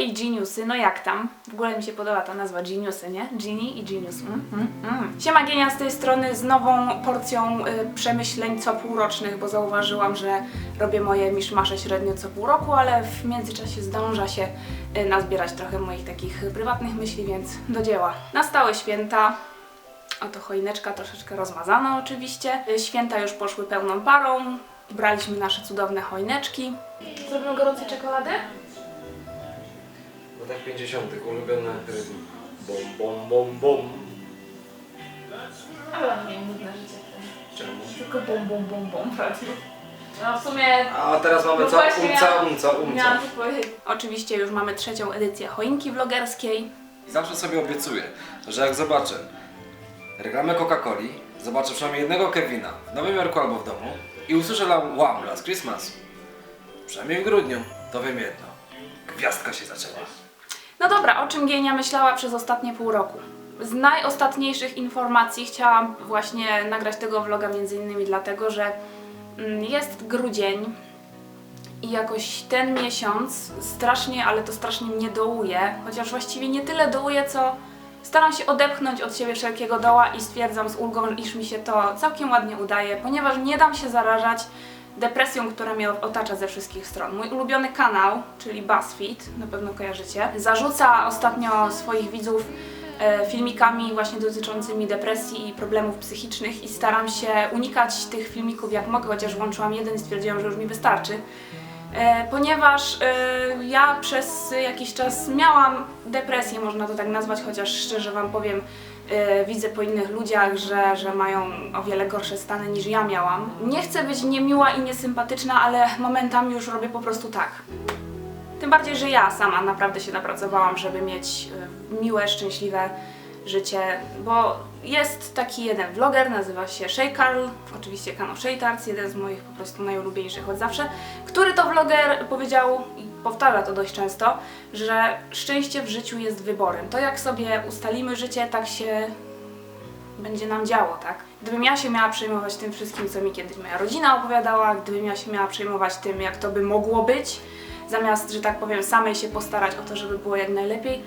Hej Geniusy, no jak tam? W ogóle mi się podoba ta nazwa Geniusy, nie? Genie i Genius. Mm, mm, mm. Siema Genia z tej strony z nową porcją y, przemyśleń co półrocznych, bo zauważyłam, że robię moje miszmasze średnio co pół roku, ale w międzyczasie zdąża się y, nazbierać trochę moich takich prywatnych myśli, więc do dzieła. Nastały święta, Oto choineczka troszeczkę rozmazana oczywiście. Y, Święta już poszły pełną parą. Braliśmy nasze cudowne choineczki. Zrobimy gorącej czekolady? Tak 50. ulubiony rytm. Bom, bom, bom, bom. Ale mnie nudne życie. Czemu? Tylko bum bum bum bum w radiu. No w sumie A teraz mamy No co? właśnie Umca, ja- umca, umca. miałam to powiedzieć. Oczywiście już mamy trzecią edycję choinki vlogerskiej. I zawsze sobie obiecuję, że jak zobaczę reklamę Coca-Coli, zobaczę przynajmniej jednego Kevina w Nowym Jorku albo w domu i usłyszę la- Wow Last Christmas, przynajmniej w grudniu, to wiem jedno. Gwiazdka się zaczęła. No dobra, o czym Gienia myślała przez ostatnie pół roku? Z najostatniejszych informacji chciałam właśnie nagrać tego vloga między innymi dlatego, że mm, jest grudzień i jakoś ten miesiąc strasznie, ale to strasznie mnie dołuje, chociaż właściwie nie tyle dołuje, co staram się odepchnąć od siebie wszelkiego doła i stwierdzam z ulgą, iż mi się to całkiem ładnie udaje, ponieważ nie dam się zarażać depresją, która mnie otacza ze wszystkich stron. Mój ulubiony kanał, czyli BuzzFeed, na pewno kojarzycie, zarzuca ostatnio swoich widzów e, filmikami właśnie dotyczącymi depresji i problemów psychicznych i staram się unikać tych filmików jak mogę, chociaż włączyłam jeden i stwierdziłam, że już mi wystarczy. E, ponieważ e, ja przez jakiś czas miałam depresję, można to tak nazwać, chociaż szczerze Wam powiem, widzę po innych ludziach, że, że mają o wiele gorsze stany niż ja miałam. Nie chcę być niemiła i niesympatyczna, ale momentami już robię po prostu tak. Tym bardziej, że ja sama naprawdę się napracowałam, żeby mieć e, miłe, szczęśliwe życie, bo jest taki jeden vloger, nazywa się Shay Carl, oczywiście kanał Shay Tarts, jeden z moich po prostu najulubieńszych od zawsze, który to vloger powiedział i powtarza to dość często, że szczęście w życiu jest wyborem. To jak sobie ustalimy życie, tak się będzie nam działo, tak? Gdybym ja się miała przejmować tym wszystkim, co mi kiedyś moja rodzina opowiadała, gdybym ja się miała przejmować tym, jak to by mogło być, zamiast, że tak powiem, samej się postarać o to, żeby było jak najlepiej,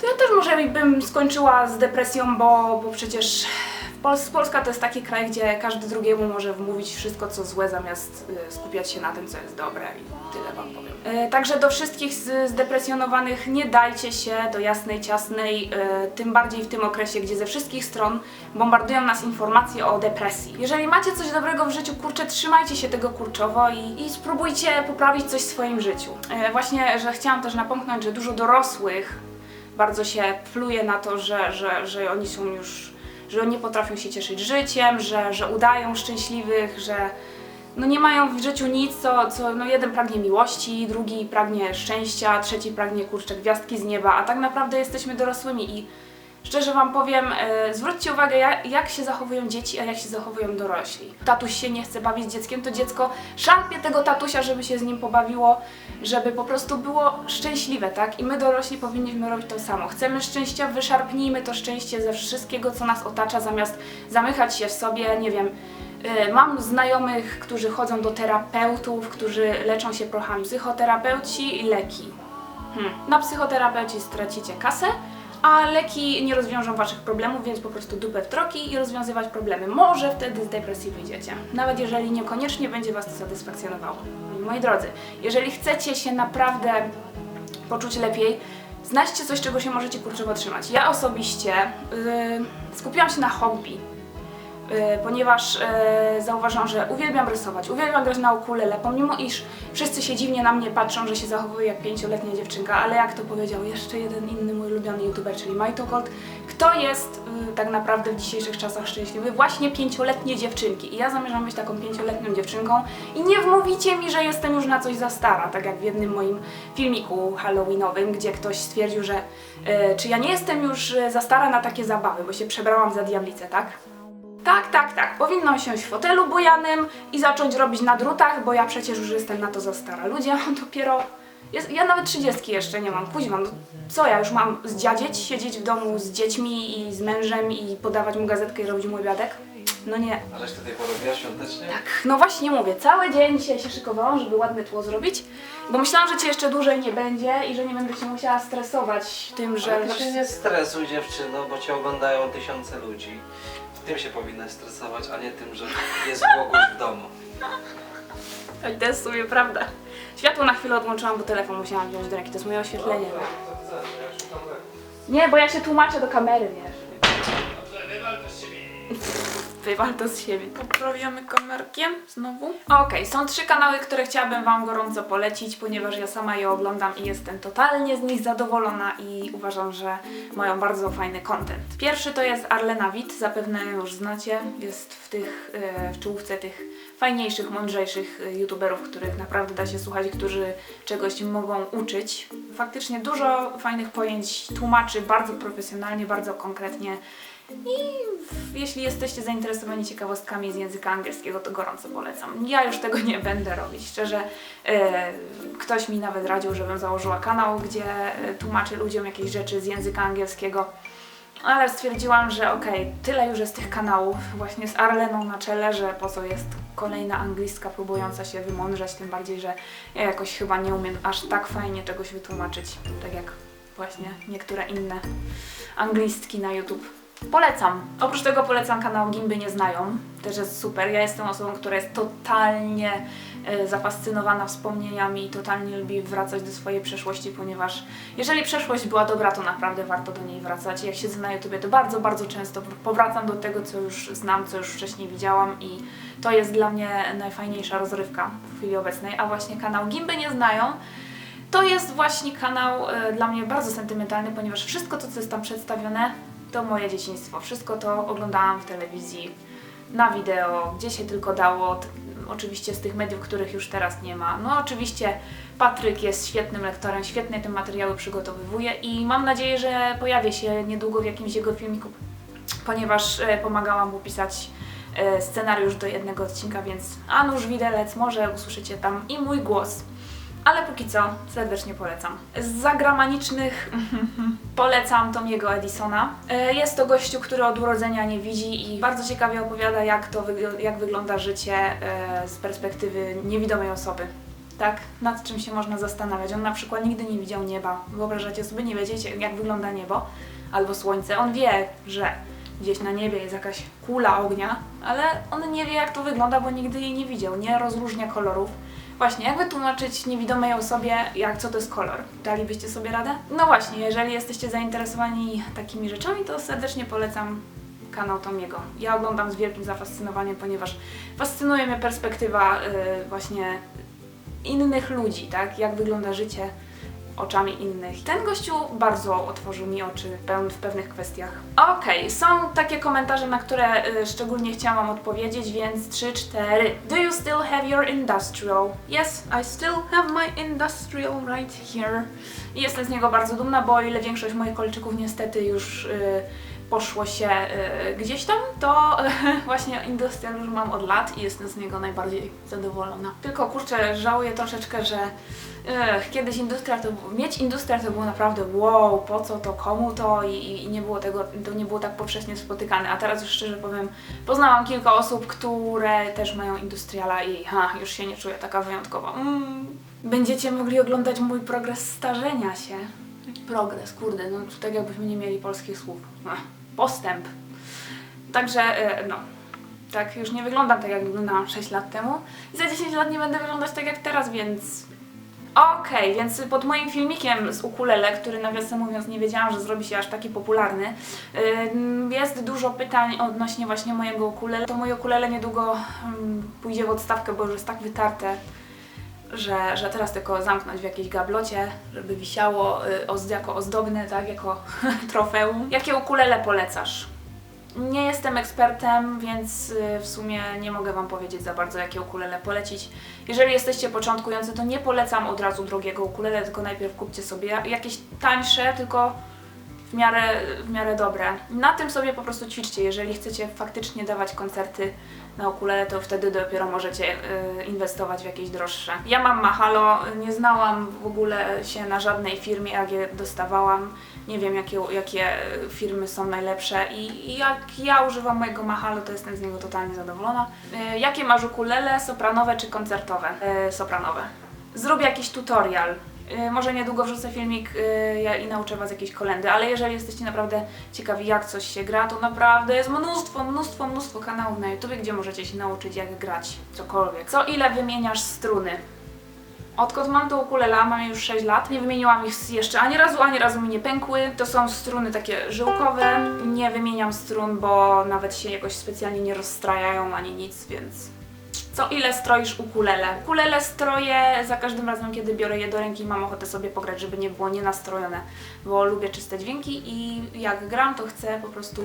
to ja też może bym skończyła z depresją, bo, bo przecież Polska to jest taki kraj, gdzie każdy drugiemu może wmówić wszystko, co złe, zamiast y, skupiać się na tym, co jest dobre i tyle Wam powiem. Y, także do wszystkich z- zdepresjonowanych nie dajcie się do jasnej, ciasnej, y, tym bardziej w tym okresie, gdzie ze wszystkich stron bombardują nas informacje o depresji. Jeżeli macie coś dobrego w życiu, kurczę, trzymajcie się tego kurczowo i, i spróbujcie poprawić coś w swoim życiu. Właśnie, że chciałam też napomknąć, że dużo dorosłych bardzo się pluje na to, że, że, że oni są już, że nie potrafią się cieszyć życiem, że, że udają szczęśliwych, że no nie mają w życiu nic, co, co no jeden pragnie miłości, drugi pragnie szczęścia, trzeci pragnie kurczę gwiazdki z nieba, a tak naprawdę jesteśmy dorosłymi i szczerze Wam powiem, e, zwróćcie uwagę jak, jak się zachowują dzieci, a jak się zachowują dorośli. Tatuś się nie chce bawić dzieckiem, to dziecko szarpie tego tatusia, żeby się z nim pobawiło, żeby po prostu było szczęśliwe, tak? I my dorośli powinniśmy robić to samo. Chcemy szczęścia, wyszarpnijmy to szczęście ze wszystkiego, co nas otacza, zamiast zamykać się w sobie, nie wiem. y, Mam znajomych, którzy chodzą do terapeutów, którzy leczą się prochami. Psychoterapeuci i leki. Hmm. Na psychoterapeuci stracicie kasę, a leki nie rozwiążą waszych problemów, więc po prostu dupę w troki i rozwiązywać problemy. Może wtedy z depresji wyjdziecie. Nawet jeżeli niekoniecznie będzie was to satysfakcjonowało. Moi drodzy, jeżeli chcecie się naprawdę poczuć lepiej, znajdźcie coś, czego się możecie kurczowo trzymać. Ja osobiście yy, skupiłam się na hobby. Y, ponieważ y, zauważam, że uwielbiam rysować, uwielbiam grać na ukulele, pomimo iż wszyscy się dziwnie na mnie patrzą, że się zachowuję jak pięcioletnia dziewczynka, ale jak to powiedział jeszcze jeden inny mój ulubiony youtuber, czyli Majtogold, kto jest y, tak naprawdę w dzisiejszych czasach szczęśliwy? Właśnie pięcioletnie dziewczynki. I ja zamierzam być taką pięcioletnią dziewczynką i nie wmówicie mi, że jestem już na coś za stara, tak jak w jednym moim filmiku halloweenowym, gdzie ktoś stwierdził, że y, czy ja nie jestem już za stara na takie zabawy, bo się przebrałam za diablicę, tak? Tak, tak, tak. Powinnam siąść w fotelu bujanym i zacząć robić na drutach, bo ja przecież już jestem na to za stara. Ludzie, mam dopiero... Jest, ja nawet trzydziestki jeszcze nie mam, kuźwa, no co ja już mam zdziadzieć, siedzieć w domu z dziećmi i z mężem i podawać mu gazetkę i robić mu obiadek? No nie. A żeś tutaj porobiła świątecznie? Tak, no właśnie mówię, cały dzień dzisiaj się szykowałam, żeby ładne tło zrobić, bo myślałam, że cię jeszcze dłużej nie będzie i że nie będę się musiała stresować tym, że... Ale ty się nie stresuj dziewczyno, bo cię oglądają tysiące ludzi. Tym się powinnaś stresować, a nie tym, że jest Boguś w domu. Oj, To jest w sumie prawda. Światło na chwilę odłączyłam, bo telefon musiałam wziąć do ręki, to jest moje oświetlenie. Nie, bo ja się tłumaczę do kamery, wiesz. Wywal to z siebie. Poprawiamy kamerkiem znowu. Okej, są trzy kanały, które chciałabym Wam gorąco polecić, ponieważ ja sama je oglądam i jestem totalnie z nich zadowolona i uważam, że mają bardzo fajny content. Pierwszy to jest Arlena Witt, zapewne już znacie. Jest w tych, e, w czołówce tych fajniejszych, mądrzejszych e, youtuberów, których naprawdę da się słuchać, którzy czegoś mogą uczyć. Faktycznie dużo fajnych pojęć tłumaczy bardzo profesjonalnie, bardzo konkretnie. I jeśli jesteście zainteresowani ciekawostkami z języka angielskiego, to gorąco polecam. Ja już tego nie będę robić. Szczerze, e, ktoś mi nawet radził, żebym założyła kanał, gdzie e, tłumaczę ludziom jakieś rzeczy z języka angielskiego. Ale stwierdziłam, że okej, tyle już jest tych kanałów, właśnie z Arleną na czele, że po co jest kolejna anglistka próbująca się wymądrzać, tym bardziej, że ja jakoś chyba nie umiem aż tak fajnie czegoś wytłumaczyć, tak jak właśnie niektóre inne anglistki na YouTube. Polecam. Oprócz tego polecam kanał Gimby Nie Znają. Też jest super. Ja jestem osobą, która jest totalnie e, zafascynowana wspomnieniami i totalnie lubi wracać do swojej przeszłości, ponieważ jeżeli przeszłość była dobra, to naprawdę warto do niej wracać. Jak siedzę na YouTubie, to bardzo, bardzo często powracam do tego, co już znam, co już wcześniej widziałam i to jest dla mnie najfajniejsza rozrywka w chwili obecnej. A właśnie kanał Gimby Nie Znają to jest właśnie kanał e, dla mnie bardzo sentymentalny, ponieważ wszystko to, co jest tam przedstawione, to moje dzieciństwo. Wszystko to oglądałam w telewizji, na wideo, gdzie się tylko dało. Oczywiście z tych mediów, których już teraz nie ma. No oczywiście Patryk jest świetnym lektorem, świetnie te materiały przygotowywuje i mam nadzieję, że pojawię się niedługo w jakimś jego filmiku, ponieważ e, pomagałam mu pisać e, scenariusz do jednego odcinka, więc a nuż widelec, może usłyszycie tam i mój głos. Ale póki co serdecznie polecam. Z zagramanicznych polecam Tomiego Edisona. E, Jest to gościu, który od urodzenia nie widzi i bardzo ciekawie opowiada, jak, to jak wygląda życie e, z perspektywy niewidomej osoby. Tak, nad czym się można zastanawiać. On na przykład nigdy nie widział nieba. Wyobrażacie sobie, nie wiedziecie, jak wygląda niebo albo słońce. On wie, że gdzieś na niebie jest jakaś kula ognia, ale on nie wie, jak to wygląda, bo nigdy jej nie widział. Nie rozróżnia kolorów. Właśnie, jak wytłumaczyć niewidomej osobie, jak co to jest kolor? Dalibyście sobie radę? No właśnie, jeżeli jesteście zainteresowani takimi rzeczami, to serdecznie polecam kanał Tomiego. Ja oglądam z wielkim zafascynowaniem, ponieważ fascynuje mnie perspektywa y, właśnie innych ludzi, tak? Jak wygląda życie oczami innych. Ten gościu bardzo otworzył mi oczy w pewnych kwestiach. Okej, są takie komentarze, na które y, szczególnie chciałam odpowiedzieć, więc 3, 4. Do you still have your industrial? Yes, I still have my industrial right here. I jestem z niego bardzo dumna, bo o ile większość moich kolczyków niestety już y, poszło się y, gdzieś tam, to właśnie industrial już mam od lat i jestem z niego najbardziej zadowolona. Tylko kurczę, żałuję troszeczkę, że Ech, kiedyś industrial to, mieć industrial to było naprawdę wow, po co to, komu to i, i- nie było tego, to nie było tak powszechnie spotykane, a teraz już szczerze powiem, poznałam kilka osób, które też mają industriala i ha, już się nie czuję taka wyjątkowa. Mm. Będziecie mogli oglądać mój progres starzenia się. Progres, kurde, no tak jakbyśmy nie mieli polskich słów. Ech, postęp. Także, e, no, tak, już nie wyglądam tak, jak wyglądałam 6 lat temu i za 10 lat nie będę wyglądać tak jak teraz, więc Okej, więc pod moim filmikiem z ukulele, który nawiasem mówiąc nie wiedziałam, że zrobi się aż taki popularny, ym, jest dużo pytań odnośnie właśnie mojego ukulele. To moje ukulele niedługo ym, pójdzie w odstawkę, bo już jest tak wytarte, że, że teraz tylko zamknąć w jakiejś gablocie, żeby wisiało y, jako ozdobne, tak, jako trofeum. Jakie ukulele polecasz? Nie jestem ekspertem, więc y, w sumie nie mogę Wam powiedzieć za bardzo, jakie ukulele polecić. Jeżeli jesteście początkujący, to nie polecam od razu drogiego ukulele, tylko najpierw kupcie sobie jakieś tańsze, tylko w miarę, w miarę dobre. Na tym sobie po prostu ćwiczcie. Jeżeli chcecie faktycznie dawać koncerty na ukulele, to wtedy dopiero możecie y, inwestować w jakieś droższe. Ja mam Mahalo, nie znałam w ogóle się na żadnej firmie, jak je dostawałam. Nie wiem, jakie, jakie firmy są najlepsze i, jak ja używam mojego Mahalo, to jestem z niego totalnie zadowolona. Y, jakie masz ukulele, sopranowe czy koncertowe? Y, sopranowe. Zrób jakiś tutorial. Y, Może niedługo wrzucę filmik y, i nauczę Was jakiejś kolendy, ale jeżeli jesteście naprawdę ciekawi jak coś się gra, to naprawdę jest mnóstwo, mnóstwo, mnóstwo kanałów na YouTube, gdzie możecie się nauczyć jak grać cokolwiek. Co ile wymieniasz struny? Odkąd mam to ukulela, mam już 6 lat, nie wymieniłam ich jeszcze ani razu, ani razu mi nie pękły. To są struny takie żyłkowe, nie wymieniam strun, bo nawet się jakoś specjalnie nie rozstrajają ani nic, więc co ile stroisz ukulele? Ukulele stroję za każdym razem, kiedy biorę je do ręki mam ochotę sobie pograć, żeby nie było nienastrojone, bo lubię czyste dźwięki i jak gram, to chcę po prostu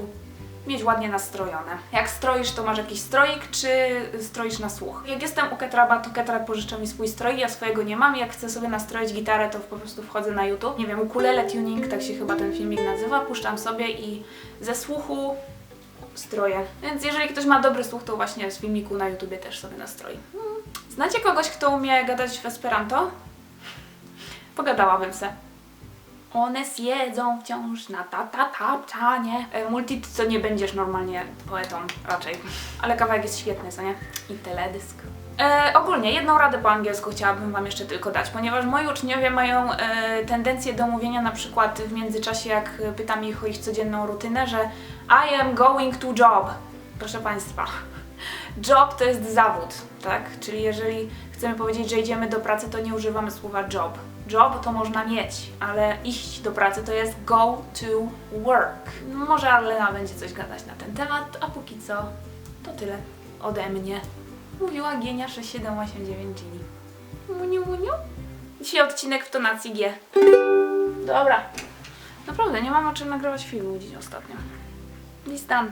mieć ładnie nastrojone. Jak stroisz, to masz jakiś stroik, czy stroisz na słuch? Jak jestem u Ketraba, to Ketrab pożycza mi swój strojk, ja swojego nie mam. Jak chcę sobie nastroić gitarę, to po prostu wchodzę na YouTube. Nie wiem, ukulele tuning, tak się chyba ten filmik nazywa, puszczam sobie i ze słuchu stroje. Więc jeżeli ktoś ma dobry słuch, to właśnie z filmiku na YouTubie też sobie nastroi. Hmm. Znacie kogoś, kto umie gadać w Esperanto? Pogadałabym se. One siedzą wciąż na tata tapczanie. E, Multi to nie będziesz normalnie poetą raczej. Ale kawałek jest świetny, co nie? I teledysk. E, ogólnie jedną radę po angielsku chciałabym Wam jeszcze tylko dać, ponieważ moi uczniowie mają e, tendencję do mówienia na przykład w międzyczasie, jak pytam ich o ich codzienną rutynę, że I am going to job. Proszę Państwa, job to jest zawód, tak? Czyli jeżeli chcemy powiedzieć, że idziemy do pracy, to nie używamy słowa job. Job to można mieć, ale iść do pracy to jest go to work. No, Może Arlena będzie coś gadać na ten temat, a póki co to tyle ode mnie. Mówiła Gienia 6789 Gini. Muniu, muniu. Dzisiaj odcinek w tonacji G. Dobra. Naprawdę, nie mam o czym nagrywać filmu dziś ostatnio. Listan.